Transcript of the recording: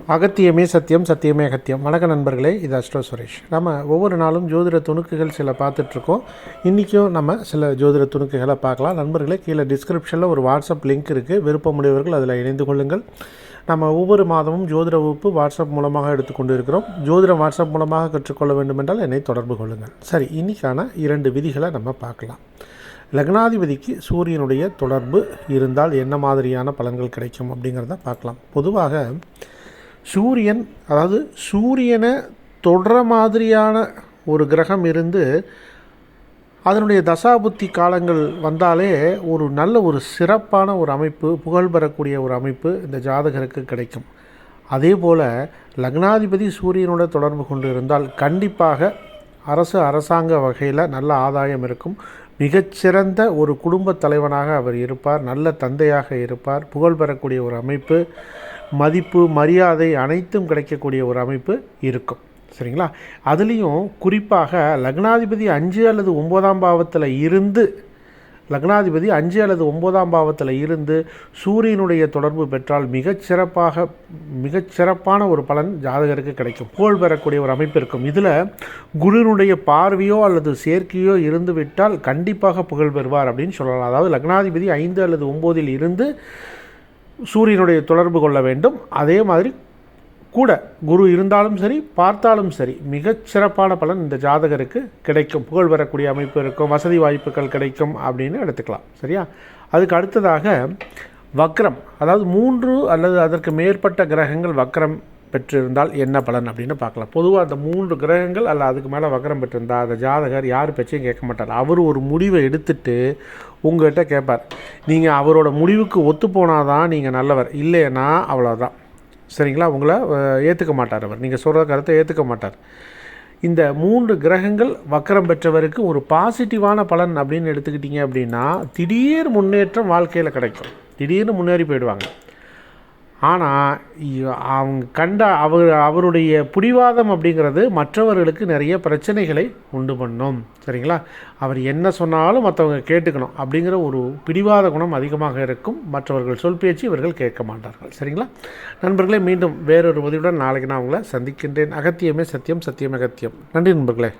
அகத்தியமே சத்தியம் சத்தியமே அகத்தியம். வணக்க நண்பர்களே இது அஷ்டோ சுரேஷ். நம்ம ஒவ்வொரு நாளும் ஜோதிட துணுக்குகள் சில பார்த்துட்ருக்கோம். இன்றைக்கும் நம்ம சில ஜோதிட துணுக்குகளை பார்க்கலாம். நண்பர்களே கீழே டிஸ்கிரிப்ஷனில் ஒரு வாட்ஸ்அப் லிங்க் இருக்குது விருப்பமுடையவர்கள் அதில் இணைந்து கொள்ளுங்கள். நம்ம ஒவ்வொரு மாதமும் ஜோதிட வகுப்பு வாட்ஸ்அப் மூலமாக எடுத்துக்கொண்டு இருக்கிறோம் ஜோதிடம் வாட்ஸ்அப் மூலமாக கற்றுக்கொள்ள வேண்டுமென்றால் என்னை தொடர்பு கொள்ளுங்கள். சரி இன்றைக்கான இரண்டு விதிகளை நம்ம பார்க்கலாம். லக்னாதிபதிக்கு சூரியனுடைய தொடர்பு இருந்தால் என்ன மாதிரியான பலன்கள் கிடைக்கும் அப்படிங்கிறத பார்க்கலாம். பொதுவாக சூரியன் அதாவது சூரியனை தொடுற மாதிரியான ஒரு கிரகம் இருந்து அதனுடைய தசாபுத்தி காலங்கள் வந்தாலே ஒரு நல்ல ஒரு சிறப்பான ஒரு அமைப்பு புகழ் பெறக்கூடிய ஒரு அமைப்பு இந்த ஜாதகருக்கு கிடைக்கும். அதே போல் லக்னாதிபதி சூரியனோட தொடர்பு கொண்டு இருந்தால் கண்டிப்பாக அரசு அரசாங்க வகையில் நல்ல ஆதாயம் இருக்கும். மிகச்சிறந்த ஒரு குடும்ப தலைவனாக அவர் இருப்பார் நல்ல தந்தையாக இருப்பார் புகழ் பெறக்கூடிய ஒரு அமைப்பு. மதிப்பு மரியாதை அனைத்தும் கிடைக்கக்கூடிய ஒரு அமைப்பு இருக்கும். சரிங்களா? அதுலேயும் குறிப்பாக லக்னாதிபதி அஞ்சு அல்லது ஒம்போதாம் பாவத்தில் இருந்து லக்னாதிபதி அஞ்சு அல்லது ஒம்போதாம் பாவத்தில் இருந்து சூரியனுடைய தொடர்பு பெற்றால் மிகச்சிறப்பாக மிகச்சிறப்பான ஒரு பலன் ஜாதகருக்கு கிடைக்கும். புகழ் பெறக்கூடிய ஒரு அமைப்பு இருக்கும். இதில் குருனுடைய பார்வையோ அல்லது சேர்க்கையோ இருந்து விட்டால் கண்டிப்பாக புகழ் பெறுவார் அப்படின்னு சொல்லலாம். அதாவது லக்னாதிபதி ஐந்து அல்லது ஒம்போதில் இருந்து சூரியனுடைய தொடர்பு கொள்ள வேண்டும். அதே மாதிரி கூட குரு இருந்தாலும் சரி பார்த்தாலும் சரி மிகச்சிறப்பான பலன் இந்த ஜாதகருக்கு கிடைக்கும். புகழ் வரக்கூடிய அமைப்பு இருக்கும் வசதி வாய்ப்புகள் கிடைக்கும் அப்படின்னு எடுத்துக்கலாம். சரியா? அதுக்கு அடுத்ததாக வக்ரம். அதாவது மூன்று அல்லது அதற்கு மேற்பட்ட கிரகங்கள் வக்ரம் பெற்றிருந்தால் என்ன பலன் அப்படின்னு பார்க்கலாம். பொதுவாக அந்த மூன்று கிரகங்கள் அல்ல அதுக்கு மேலே வக்கரம் பெற்றிருந்தால் அந்த ஜாதகர் யார் பேச்சையும் கேட்க மாட்டார். அவர் ஒரு முடிவை எடுத்துட்டு உங்கள்கிட்ட கேட்பார். நீங்கள் அவரோட முடிவுக்கு ஒத்து போனாதான் நீங்கள் நல்லவர் இல்லைன்னா அவ்வளோதான் சரிங்களா? உங்களை ஏற்றுக்க மாட்டார் அவர். நீங்கள் சொல்கிற கருத்தை ஏற்றுக்க மாட்டார். இந்த மூன்று கிரகங்கள் வக்கரம் பெற்றவருக்கு ஒரு பாசிட்டிவான பலன் அப்படின்னு எடுத்துக்கிட்டிங்க அப்படின்னா திடீர் முன்னேற்றம் வாழ்க்கையில் கிடைக்கும். திடீர்னு முன்னேறி போயிடுவாங்க. ஆனால் அவங்க கண்ட அவர் அவருடைய பிடிவாதம் அப்படிங்கிறது மற்றவர்களுக்கு நிறைய பிரச்சனைகளை உண்டு பண்ணும். சரிங்களா? அவர் என்ன சொன்னாலும் மற்றவங்க கேட்டுக்கணும் அப்படிங்கிற ஒரு பிடிவாத குணம் அதிகமாக இருக்கும். மற்றவர்கள் சொல் பேச்சு இவர்கள் கேட்க மாட்டார்கள். சரிங்களா? நண்பர்களே மீண்டும் வேறொரு உதவியுடன் நாளைக்கு நான் உங்களை சந்திக்கின்றேன். அகத்தியமே சத்தியம் சத்தியம் அகத்தியம். நன்றி நண்பர்களே.